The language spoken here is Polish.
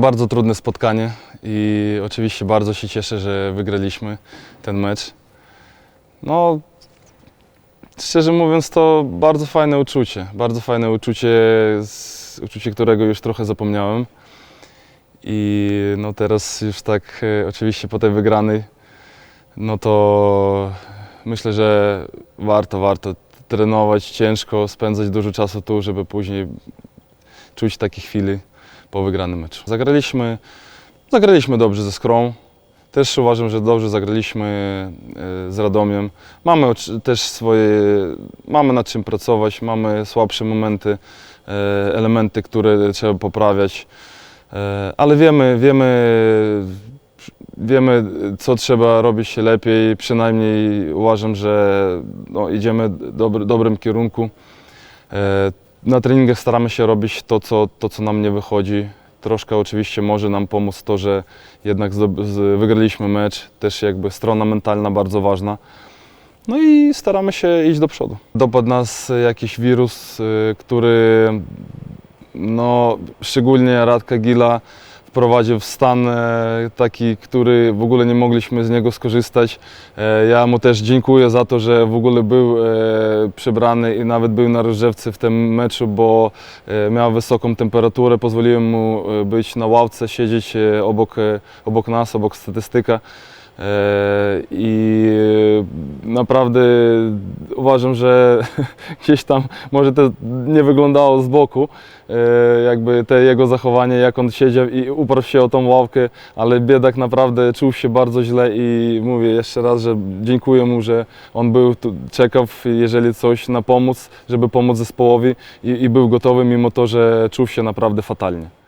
bardzo trudne spotkanie i oczywiście bardzo się cieszę, że wygraliśmy ten mecz. No, szczerze mówiąc, to bardzo fajne uczucie. Bardzo fajne uczucie, uczucie, którego już trochę zapomniałem. I no teraz już tak e, oczywiście po tej wygranej, no to myślę, że warto, warto trenować ciężko, spędzać dużo czasu tu, żeby później czuć takie chwili po wygranym meczu. Zagraliśmy, zagraliśmy dobrze ze Skrą. Też uważam, że dobrze zagraliśmy e, z Radomiem. Mamy też swoje, mamy nad czym pracować, mamy słabsze momenty, e, elementy, które trzeba poprawiać, E, ale wiemy, wiemy, wiemy, co trzeba robić lepiej. Przynajmniej uważam, że no, idziemy w dobry, dobrym kierunku. Na treningach staramy się robić to co, to, co nam nie wychodzi. Troszkę oczywiście może nam pomóc to, że jednak wygraliśmy mecz, też jakby strona mentalna bardzo ważna. No i staramy się iść do przodu. Dopadł nas jakiś wirus, y, który no, szczególnie Radka Gila wprowadził w stan e, taki, który w ogóle nie mogliśmy z niego skorzystać. E, Ja mu też dziękuję za to, że w ogóle był e, przybrany i nawet był na rozgrzewce w tym meczu, bo miał wysoką temperaturę. Pozwoliłem mu być na ławce, siedzieć obok, obok nas, obok statystyka. E, I e, naprawdę uważam, że gdzieś tam może to nie wyglądało z boku, e, jakby te jego zachowanie, jak on siedział i uparł się o tą ławkę, ale biedak naprawdę czuł się bardzo źle i mówię jeszcze raz, że dziękuję mu, że on był tu, czekał, jeżeli coś na pomoc, żeby pomóc zespołowi i, i był gotowy, mimo to, że czuł się naprawdę fatalnie.